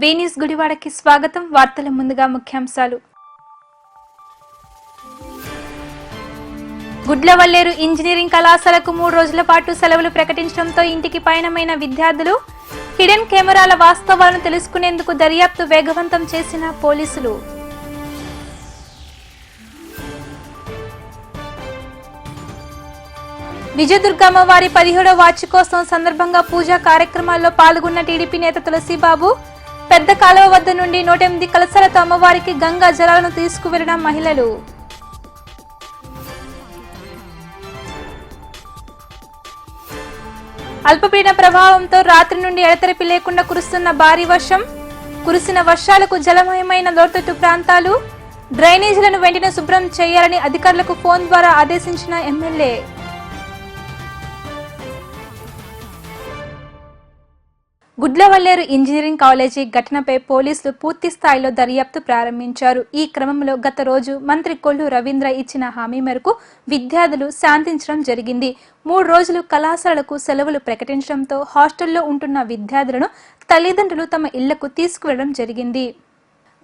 నమస్కారం వేనీస్ గుడివాడకి స్వాగతం. వార్తల ముందుగా ముఖ్యాంశాలు. గుడ్లవల్లేరు ఇంజనీరింగ్ కళాశాలకు మూడు రోజుల పాటు సెలవులు ప్రకటించడంతో ఇంటికి పయనమైన విద్యార్థులు హిడెన్ కెమెరాల వాస్తవాలను తెలుసుకునేందుకు దర్యాప్తు వేగవంతం చేసిన పోలీసులు. విజయదుర్గమ్మ వారి పదిహేడవ వార్షికోత్సవం సందర్భంగా పూజా కార్యక్రమాల్లో పాల్గొన్న టీడీపీ నేత తులసిబాబు పెద్ద కాలువ వద్ద నుండి నూట ఎనిమిది కలశాలతో అమ్మవారికి గంగా జలాలను తీసుకువెళ్ళిన మహిళలు. అల్పపీడన ప్రభావంతో రాత్రి నుండి ఎడతెరిపి లేకుండా కురుస్తున్న భారీ వర్షం కురిసిన వర్షాలకు జలమయమైన లోతట్టు ప్రాంతాలు డ్రైనేజీలను వెంటనే శుభ్రం చేయాలని అధికారులకు ఫోన్ ద్వారా ఆదేశించిన ఎమ్మెల్యే. గుడ్లవల్లేరు ఇంజనీరింగ్ కాలేజీ ఘటనపై పోలీసులు పూర్తి స్థాయిలో దర్యాప్తు ప్రారంభించారు. ఈ క్రమంలో గత రోజు మంత్రి కొల్లు రవీంద్ర ఇచ్చిన హామీ మేరకు విద్యార్థులు శాంతించడం జరిగింది. మూడు రోజులు కళాశాలకు సెలవులు ప్రకటించడంతో హాస్టల్లో ఉంటున్న విద్యార్థులను తల్లిదండ్రులు తమ ఇళ్ళకు తీసుకువెళ్ళడం జరిగింది.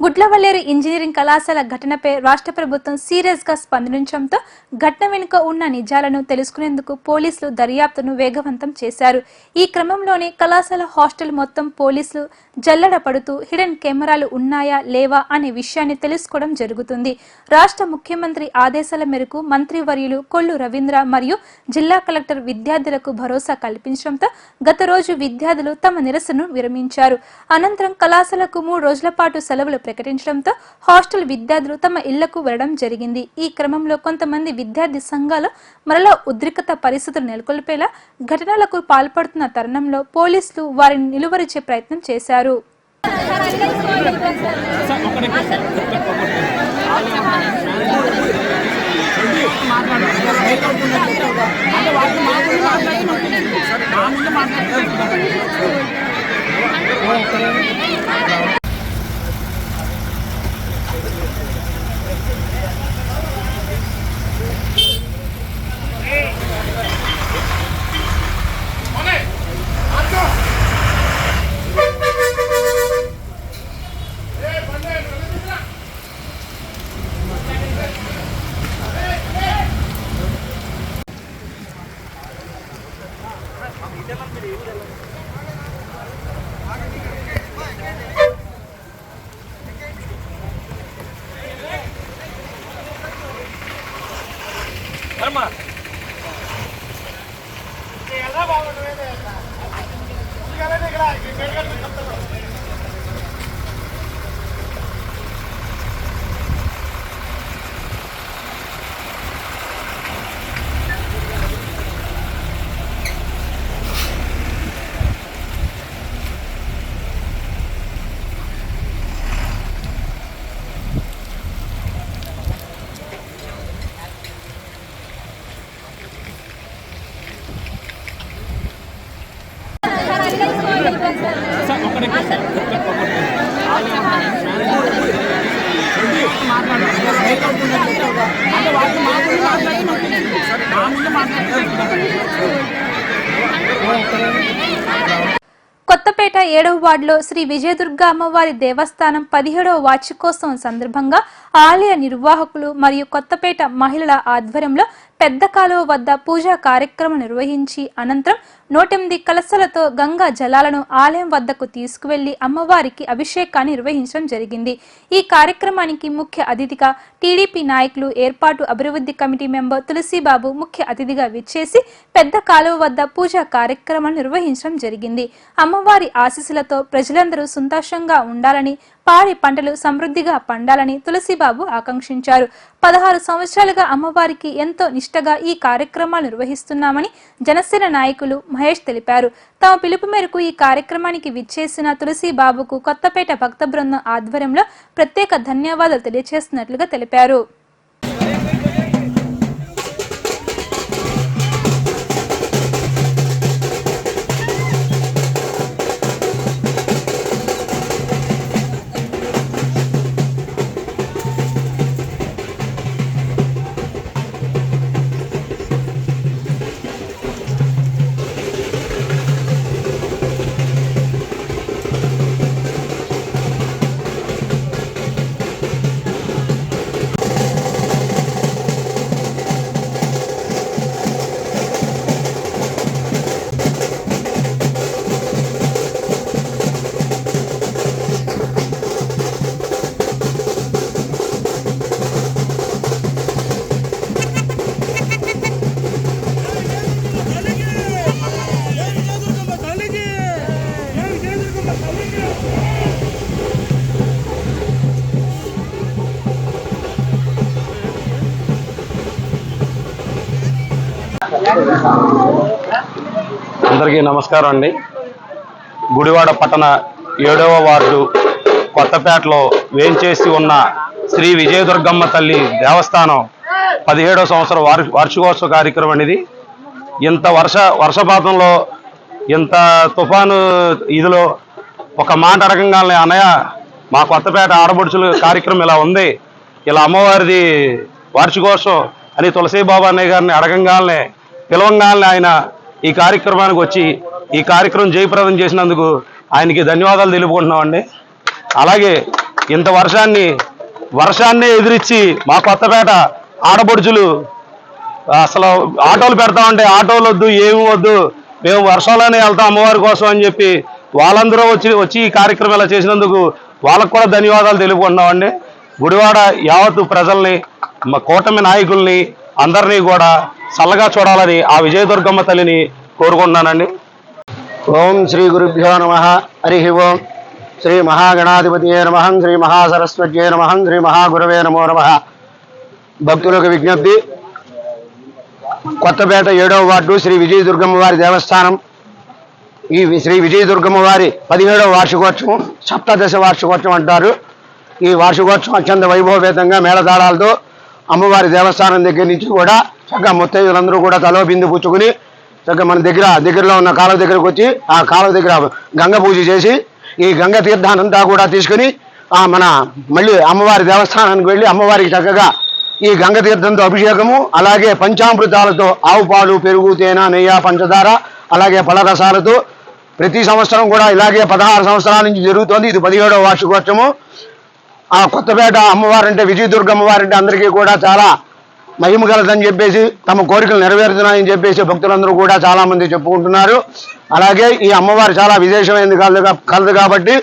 గుడ్లవల్లేరు ఇంజనీరింగ్ కళాశాల ఘటనపై రాష్ట్ర ప్రభుత్వం సీరియస్గా స్పందించడంతో ఘటన వెనుక ఉన్న నిజాలను తెలుసుకునేందుకు పోలీసులు దర్యాప్తును వేగవంతం చేశారు. ఈ క్రమంలోనే కళాశాల హాస్టల్ మొత్తం పోలీసులు జల్లడ పడుతూ హిడెన్ కెమెరాలు ఉన్నాయా లేవా అనే విషయాన్ని తెలుసుకోవడం జరుగుతుంది. రాష్ట్ర ముఖ్యమంత్రి ఆదేశాల మేరకు మంత్రివర్యులు కొల్లు రవీంద్ర మరియు జిల్లా కలెక్టర్ విద్యార్థులకు భరోసా కల్పించడంతో గత రోజు విద్యార్థులు తమ నిరసనను విరమించారు. అనంతరం కళాశాలకు మూడు రోజుల పాటు సెలవులు ప్రకటించడంతో హాస్టల్ విద్యార్థులు తమ ఇళ్ళకు వెళ్ళడం జరిగింది. ఈ క్రమంలో కొంతమంది విద్యార్థి సంఘాలు మరలా ఉద్రిక్తత పరిస్థితులు నెలకొల్పేలా ఘటనలకు పాల్పడుతున్న తరుణంలో పోలీసులు వారిని నిలువరించే ప్రయత్నం చేశారు. Eight. కొత్తపేట ఏడవ వార్డులో శ్రీ విజయదుర్గ అమ్మవారి దేవస్థానం పదిహేడవ వార్షికోత్సవం సందర్భంగా ఆలయ నిర్వాహకులు మరియు కొత్తపేట మహిళల ఆధ్వర్యంలో పెద్ద కాలువ వద్ద పూజా కార్యక్రమం నిర్వహించి అనంతరం నూటెనిమిది కలసలతో గంగా జలాలను ఆలయం వద్దకు తీసుకువెళ్ళి అమ్మవారికి అభిషేకాన్ని నిర్వహించడం జరిగింది. ఈ కార్యక్రమానికి ముఖ్య అతిథిగా టీడీపీ నాయకులు ఏర్పాటు అభివృద్ధి కమిటీ మెంబర్ తులసిబాబు ముఖ్య అతిథిగా విచ్చేసి పెద్ద కాలువ వద్ద పూజా కార్యక్రమాలు నిర్వహించడం జరిగింది. అమ్మవారి ఆశీస్సులతో ప్రజలందరూ సంతోషంగా ఉండాలని పాడి పంటలు సమృద్ధిగా పండాలని తులసిబాబు ఆకాంక్షించారు. పదహారు సంవత్సరాలుగా అమ్మవారికి ఎంతో నిష్టగా ఈ కార్యక్రమాలు నిర్వహిస్తున్నామని జనసేన నాయకులు మహేష్ తెలిపారు. తమ పిలుపు మేరకు ఈ కార్యక్రమానికి విచ్చేసిన తులసిబాబుకు కొత్తపేట భక్త బృందం ఆధ్వర్యంలో ప్రత్యేక ధన్యవాదాలు తెలియజేస్తున్నట్లుగా తెలిపారు. అందరికీ నమస్కారం అండి. గుడివాడ పట్టణ ఏడవ వార్డు కొత్తపేటలో వేంచేసి ఉన్న శ్రీ విజయదుర్గమ్మ తల్లి దేవస్థానం పదిహేడవ సంవత్సరం వార్ వార్షికోత్సవ కార్యక్రమం అనేది. ఇంత వర్ష వర్షపాతంలో ఇంత తుఫాను ఇదిలో ఒక మాట అడగంగానే అన్నయ్య మా కొత్తపేట ఆడబడుచుల కార్యక్రమం ఇలా ఉంది. ఇలా అమ్మవారిది వార్షికోత్సవం అని తులసీబాబు అన్నయ్య గారిని అడగంగానే పిలవంగానే ఆయన ఈ కార్యక్రమానికి వచ్చి ఈ కార్యక్రమం జయప్రదం చేసినందుకు ఆయనకి ధన్యవాదాలు తెలుపుకుంటున్నామండి. అలాగే ఇంత వర్షాన్ని వర్షాన్ని ఎదిరించి మా కొత్తపేట ఆడబడుచులు అసలు ఆటోలు పెడతామంటే ఆటోలు వద్దు ఏమి వద్దు మేము వర్షాలనే వెళ్తాం అమ్మవారి కోసం అని చెప్పి వాళ్ళందరూ వచ్చి వచ్చి ఈ కార్యక్రమం ఇలా చేసినందుకు వాళ్ళకు కూడా ధన్యవాదాలు తెలుపుకుంటున్నామండి. గుడివాడ యావత్తు ప్రజల్ని మా కూటమి నాయకుల్ని అందరినీ కూడా చల్లగా చూడాలని ఆ విజయదుర్గమ్మ తల్లిని కోరుకుంటున్నానండి. ఓం శ్రీ గురుభ్యో నమ. హరి ఓం. శ్రీ మహాగణాధిపతియే నమహం శ్రీ మహాసరస్వత్యే నమహం శ్రీ మహాగురవే నమో నమ. భక్తులకు విజ్ఞప్తి. కొత్తపేట ఏడవ వార్డు శ్రీ విజయ దుర్గమ్మ వారి దేవస్థానం. ఈ శ్రీ విజయ దుర్గమ్మ వారి పదిహేడవ వార్షికోత్సవం సప్తదశ వార్షికోత్సవం అంటారు. ఈ వార్షికోత్సవం అత్యంత వైభవపేతంగా మేళతాళాలతో అమ్మవారి దేవస్థానం దగ్గర నుంచి కూడా చక్కగా ముత్తైదులందరూ కూడా తలో బిందు పుచ్చుకుని చక్కగా మన దగ్గర దగ్గరలో ఉన్న కాలువ దగ్గరకు వచ్చి ఆ కాలువ దగ్గర గంగ పూజ చేసి ఈ గంగ తీర్థానంతా కూడా తీసుకుని ఆ మన మళ్ళీ అమ్మవారి దేవస్థానానికి వెళ్ళి అమ్మవారికి చక్కగా ఈ గంగ తీర్థంతో అభిషేకము అలాగే పంచామృతాలతో ఆవు పాలు పెరుగు తేనె నెయ్యి పంచదార అలాగే పలరసాలతో ప్రతి సంవత్సరం కూడా ఇలాగే పదహారు సంవత్సరాల నుంచి జరుగుతోంది. ఇది పదిహేడవ వార్షికోత్సవము. ఆ కొత్తపేట అమ్మవారంటే విజయదుర్గ అమ్మవారంటే అందరికీ కూడా చాలా మహిమ కలదని చెప్పేసి తమ కోరికలు నెరవేరుతున్నాయని చెప్పేసి భక్తులందరూ కూడా చాలా మంది చెప్పుకుంటున్నారు. అలాగే ఈ అమ్మవారు చాలా విశేషమైనది కలదు కా- కలదు కాబట్టి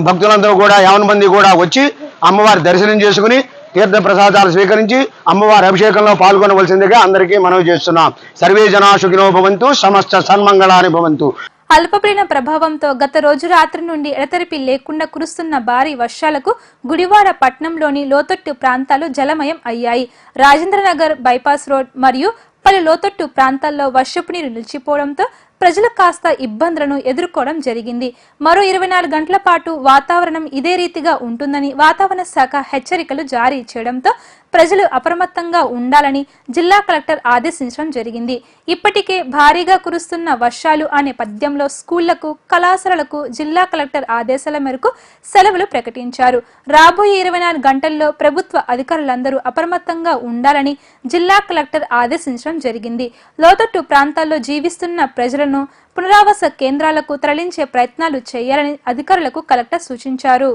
భక్తులందరూ కూడా యావన మంది కూడా వచ్చి అమ్మవారి దర్శనం చేసుకుని తీర్థ ప్రసాదాలు స్వీకరించి అమ్మవారి అభిషేకంలో పాల్గొనవలసిందిగా అందరికీ మనవి చేస్తున్నాం. సర్వే జనా సుఖినో భవంతు సమస్త సన్మంగళాని భవంతు. అల్పపీడన ప్రభావంతో గత రోజు రాత్రి నుండి ఎడతెరిపి లేకుండా కురుస్తున్న భారీ వర్షాలకు గుడివాడ పట్నంలోని లోతట్టు ప్రాంతాలు జలమయం అయ్యాయి. రాజేంద్రనగర్ బైపాస్ రోడ్ మరియు పలు లోతట్టు ప్రాంతాల్లో వర్షపు నీరు నిలిచిపోవడంతో ప్రజలు కాస్త ఇబ్బందులను ఎదుర్కోవడం జరిగింది. మరో ఇరవై నాలుగు గంటల పాటు వాతావరణం ఇదే రీతిగా ఉంటుందని వాతావరణ శాఖ హెచ్చరికలు జారీ చేయడంతో ప్రజలు అప్రమత్తంగా ఉండాలని జిల్లా కలెక్టర్ ఆదేశించడం జరిగింది. ఇప్పటికే భారీగా కురుస్తున్న వర్షాలు అనే పద్యంలో స్కూళ్ళకు కళాశాలలకు జిల్లా కలెక్టర్ ఆదేశాల మేరకు సెలవులు ప్రకటించారు. రాబోయే ఇరవై నాలుగు గంటల్లో ప్రభుత్వ అధికారులందరూ అప్రమత్తంగా ఉండాలని జిల్లా కలెక్టర్ ఆదేశించడం జరిగింది. లోతట్టు ప్రాంతాల్లో జీవిస్తున్న ప్రజలను పునరావాస కేంద్రాలకు తరలించే ప్రయత్నాలు చేయాలని అధికారులకు కలెక్టర్ సూచించారు.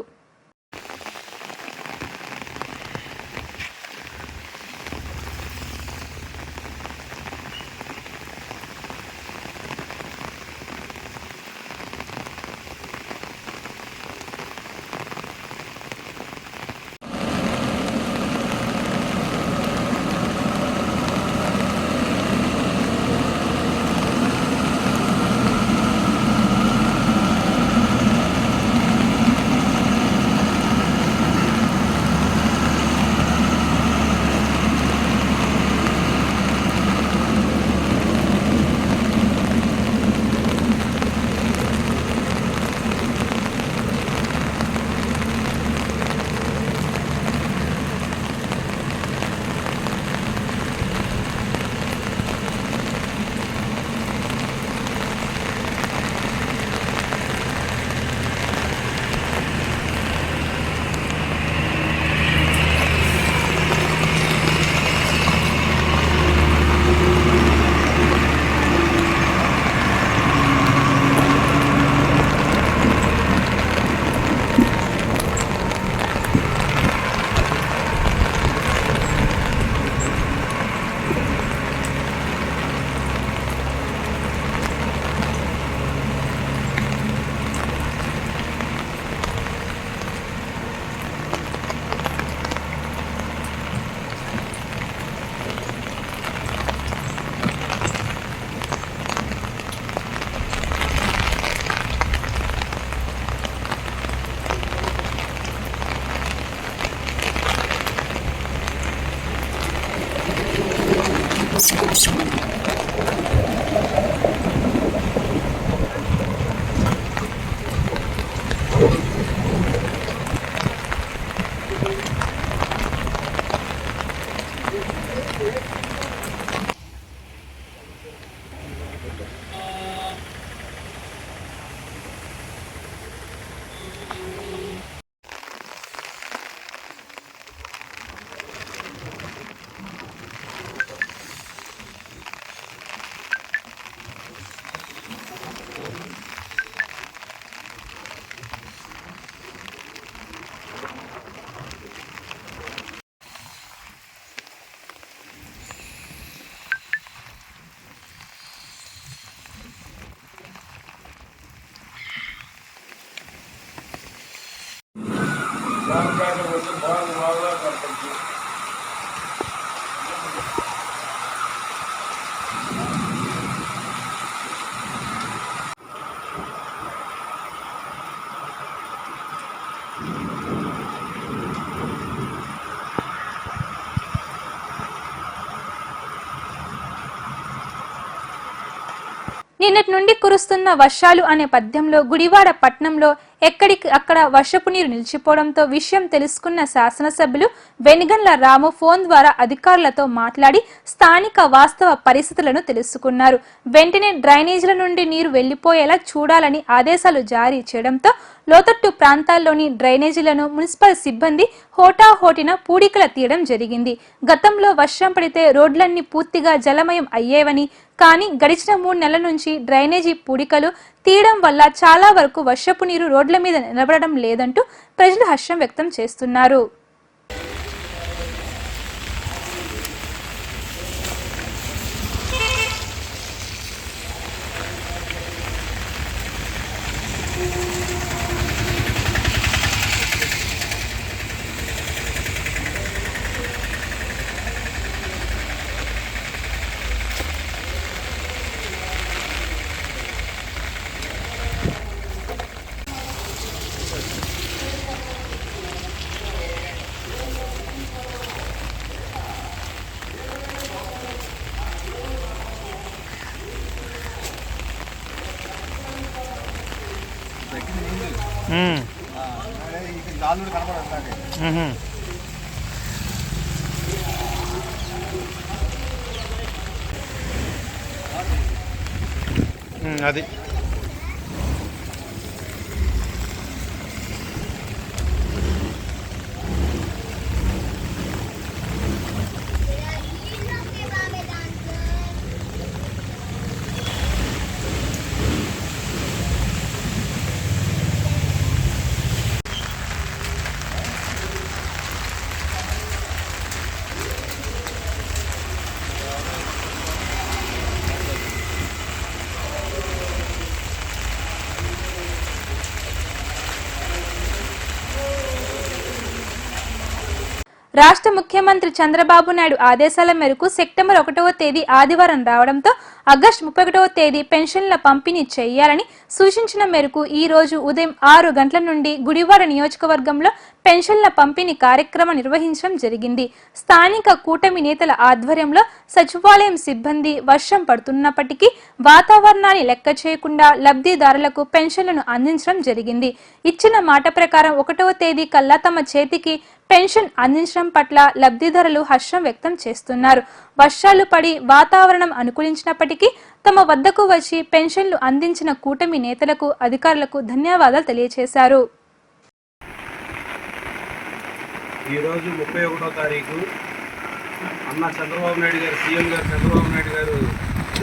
しこしょ నిన్నటి నుండి కురుస్తున్న వర్షాలు అనే పద్యంలో గుడివాడ పట్నంలో ఎక్కడికి అక్కడ వర్షపు నీరు నిలిచిపోవడంతో విషయం తెలుసుకున్న శాసనసభ్యులు వెనుగన్ల రాము ఫోన్ ద్వారా అధికారులతో మాట్లాడి స్థానిక వాస్తవ పరిస్థితులను తెలుసుకున్నారు. వెంటనే డ్రైనేజీల నుండి నీరు వెళ్ళిపోయేలా చూడాలని ఆదేశాలు జారీ చేయడంతో లోతట్టు ప్రాంతాల్లోని డ్రైనేజీలను మున్సిపల్ సిబ్బంది హోటాహోటిన పూడికల తీయడం జరిగింది. గతంలో వర్షం పడితే రోడ్లన్నీ పూర్తిగా జలమయం అయ్యేవని కానీ గడిచిన మూడు నెలల నుంచి డ్రైనేజీ పూడికలు తీయడం వల్ల చాలా వరకు వర్షపు నీరు రోడ్ల మీద నిలబడడం లేదంటూ ప్రజలు హర్షం వ్యక్తం చేస్తున్నారు. అది. రాష్ట్ర ముఖ్యమంత్రి చంద్రబాబు నాయుడు ఆదేశాల మేరకు సెప్టెంబర్ ఒకటవ తేదీ ఆదివారం రావడంతో ఆగస్టు ముప్పై ఒకటవ తేదీ పెన్షన్ల పంపిణీ చేయాలని సూచించిన మేరకు ఈ రోజు ఉదయం ఆరు గంటల నుండి గుడివాడ నియోజకవర్గంలో పెన్షన్ల పంపిణీ కార్యక్రమం నిర్వహించడం జరిగింది. స్థానిక కూటమి నేతల ఆధ్వర్యంలో సచివాలయం సిబ్బంది వర్షం పడుతున్నప్పటికీ వాతావరణాన్ని లెక్క చేయకుండా లబ్ధిదారులకు పెన్షన్లను అందించడం జరిగింది. ఇచ్చిన మాట ప్రకారం ఒకటవ తేదీ కల్లా తమ చేతికి పెన్షన్ అందించడం పట్ల లబ్ధిదారులు హర్షం వ్యక్తం చేస్తున్నారు. వర్షాలు పడి వాతావరణం అనుకూలించినప్పటికీ తమ వద్దకు వచ్చి పెన్షన్లు అందించిన కూటమి నేతలకు అధికారులకు ధన్యవాదాలు తెలియజేశారు ఈరోజు ముప్పై ఒకటో తారీఖు. అన్న చంద్రబాబు నాయుడు గారు సీఎం గారు చంద్రబాబు నాయుడు గారు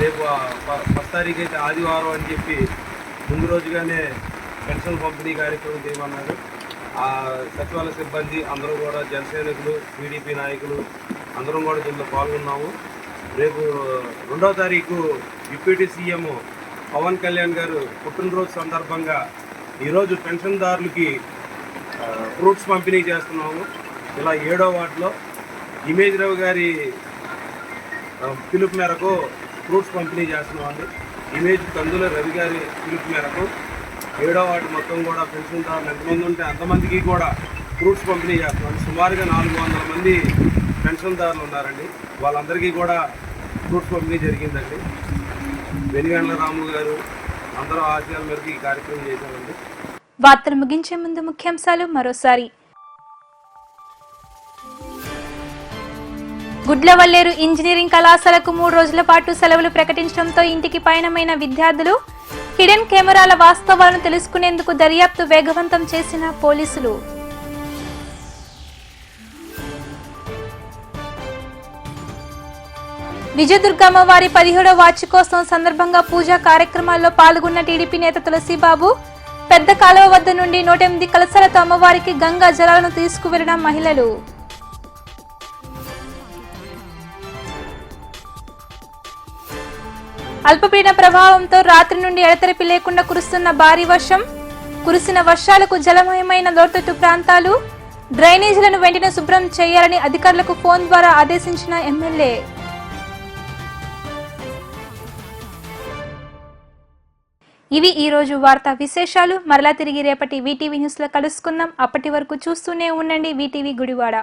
రేపు ఆ ఫస్ట్ తారీఖు అయితే ఆదివారం అని చెప్పి ముందు రోజుగానే పెన్షన్ పంపిణీ కార్యక్రమం చేయమన్నారు. సచివాలయ సిబ్బంది అందరూ కూడా జనసైనికులు టీడీపీ నాయకులు అందరం కూడా దీంట్లో పాల్గొన్నాము. రేపు రెండవ తారీఖు డిప్యూటీ సీఎం పవన్ కళ్యాణ్ గారు పుట్టినరోజు సందర్భంగా ఈరోజు పెన్షన్దారులకి ఫ్రూట్స్ పంపిణీ చేస్తున్నాము. ఇలా ఏడో వార్డులో ఇమేజ్ రావు గారి పిలుపు మేరకు ఫ్రూట్స్ పంపిణీ చేస్తున్నామండి. ఇమేజ్ కందుల రవి గారి పిలుపు మేరకు ఏడో వాటి మొత్తం కూడా పెన్షన్దారులు ఎంతమంది ఉంటే అంతమందికి కూడా ఫ్రూట్స్ పంపిణీ చేస్తున్నాం. సుమారుగా నాలుగు వందల మంది పెన్షన్దారులు ఉన్నారండి. వాళ్ళందరికీ కూడా ఫ్రూట్స్ పంపిణీ జరిగిందండి. వెనిగండ్ల రాము గారు అందరూ ఆశయాల మేరకు ఈ కార్యక్రమం చేశామండి వార్తలు ముగించే ముందు ముఖ్యాంశాలు మరోసారి. గుడ్లవల్లేరు ఇంజనీరింగ్ కళాశాలకు మూడు రోజుల పాటు సెలవులు ప్రకటించడంతో ఇంటికి పయనమైన విద్యార్థులు హిడెన్ కెమెరాల వాస్తవాలను తెలుసుకునేందుకు దర్యాప్తు వేగవంతం చేసిన పోలీసులు. విజయదుర్గమ్మ వారి పదిహేడవ వార్షికోత్సవం సందర్భంగా పూజా కార్యక్రమాల్లో పాల్గొన్న టీడీపీ నేత తులసిబాబు పెద్ద కాలువ వద్ద నుండి నూట ఎనిమిది కలశాలతో అమ్మవారికి గంగా జలాలను తీసుకువెళ్ళిన మహిళలు. అల్పపీడన ప్రభావంతో రాత్రి నుండి ఎడతెరిపి లేకుండా కురుస్తున్న భారీ వర్షం కురిసిన వర్షాలకు జలమయమైన లోతట్టు ప్రాంతాలు డ్రైనేజీలను వెంటనే శుభ్రం చేయాలని అధికారులకు ఫోన్ ద్వారా ఆదేశించిన ఎమ్మెల్యే. ఇవి ఈ రోజు వార్తా విశేషాలు. మరలా తిరిగి రేపటి వీటీవీ న్యూస్లో కలుసుకుందాం. అప్పటి వరకు చూస్తూనే ఉండండి వీటీవీ గుడివాడ.